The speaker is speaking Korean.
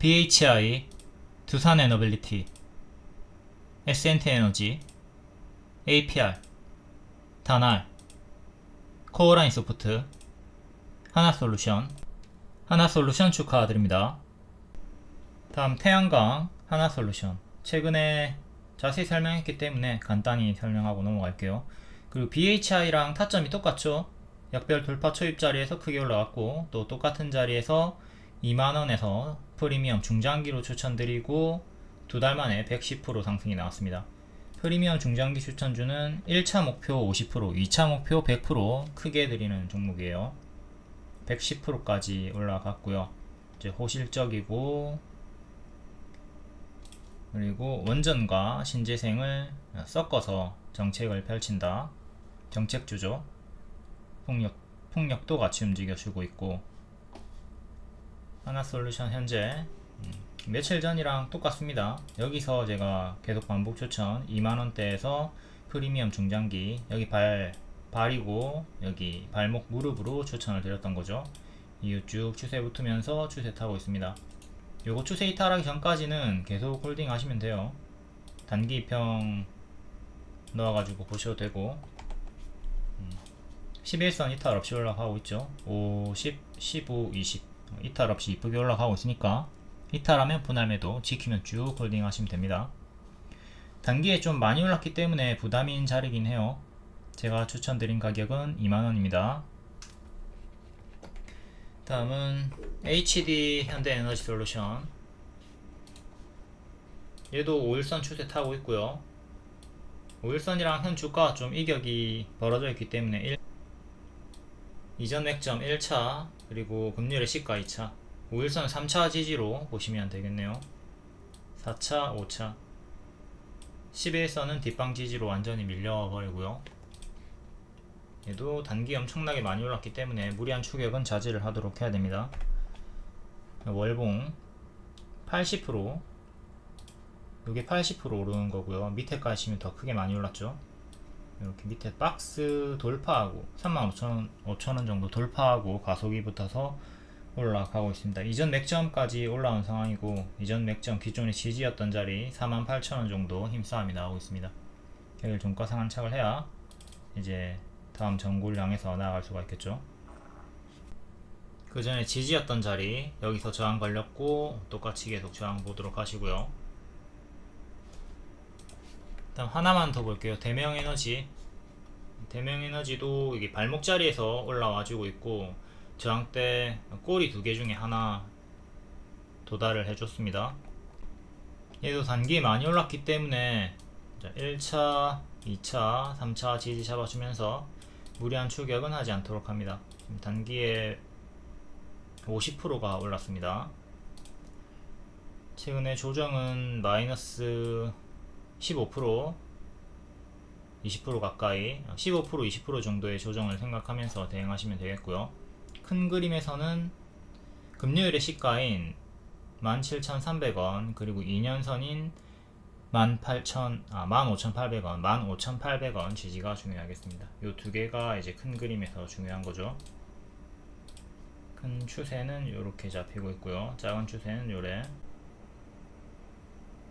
BHI, 두산 에너빌리티, S&T 에너지, APR, 다날, 코어라인 소프트, 하나솔루션, 하나솔루션 축하드립니다. 다음 태양광, 하나솔루션. 최근에 자세히 설명했기 때문에 간단히 설명하고 넘어갈게요. 그리고 BHI랑 타점이 똑같죠? 약별 돌파 초입 자리에서 크게 올라갔고 또 똑같은 자리에서 2만원에서 프리미엄 중장기로 추천드리고 두 달 만에 110% 상승이 나왔습니다. 프리미엄 중장기 추천주는 1차 목표 50%, 2차 목표 100% 크게 드리는 종목이에요. 110%까지 올라갔고요. 이제 호실적이고 그리고 원전과 신재생을 섞어서 정책을 펼친다. 정책주죠. 폭력, 폭력도 같이 움직여주고 있고 하나솔루션 현재 음, 며칠 전이랑 똑같습니다. 여기서 제가 계속 반복 추천 2만원대에서 프리미엄 중장기 여기 발 발이고 여기 발목 무릎으로 추천을 드렸던 거죠. 이후 쭉 추세 붙으면서 추세 타고 있습니다. 요거 추세 이탈하기 전까지는 계속 홀딩 하시면 돼요. 단기 입평 넣어가지고 보셔도 되고 11선 이탈 없이 올라가고 있죠. 5, 10, 15, 20 이탈 없이 이쁘게 올라가고 있으니까 이탈하면 분할 매도 지키면 쭉 홀딩 하시면 됩니다. 단기에 좀 많이 올랐기 때문에 부담인 자리긴 해요. 제가 추천드린 가격은 2만원입니다. 다음은 HD 현대에너지 솔루션 얘도 5일선 추세 타고 있고요 5일선이랑 현 주가 좀 이격이 벌어져 있기 때문에 1, 이전 맥점 1차 그리고 금리의 시가 2차 5일선 3차 지지로 보시면 되겠네요 4차 5차 11선은 뒷방 지지로 완전히 밀려버리고요 얘도 단기 엄청나게 많이 올랐기 때문에 무리한 추격은 자제를 하도록 해야 됩니다. 월봉 80% 이게 80% 오르는 거고요. 밑에 가시면 더 크게 많이 올랐죠. 이렇게 밑에 박스 돌파하고 35,000원 5,000원 정도 돌파하고 가속이 붙어서 올라가고 있습니다. 이전 맥점까지 올라온 상황이고 이전 맥점 기존의 지지였던 자리 48,000원 정도 힘싸움이 나오고 있습니다. 여기를 좀 과상한착을 해야 이제 다음 향해서 나아갈 수가 있겠죠. 그 전에 지지였던 자리 여기서 저항 걸렸고 똑같이 계속 저항 보도록 하시고요. 다음 하나만 더 볼게요. 대명 에너지 대명 에너지도 이게 발목 자리에서 올라와주고 있고 저항대 꼬리 두 개 중에 하나 도달을 해줬습니다. 얘도 단기에 많이 올랐기 때문에 1차, 2차, 3차 지지 잡아주면서 무리한 추격은 하지 않도록 합니다. 지금 단기에 50%가 올랐습니다. 최근에 조정은 마이너스 15%, 20% 가까이, 15% 20% 정도의 조정을 생각하면서 대응하시면 되겠고요. 큰 그림에서는 금요일의 시가인 17,300원 그리고 2년선인 18,000, 아, 15,800원, 15,800원 지지가 중요하겠습니다. 이 두 개가 이제 큰 그림에서 중요한 거죠. 큰 추세는 이렇게 잡히고 있고요. 작은 추세는 요래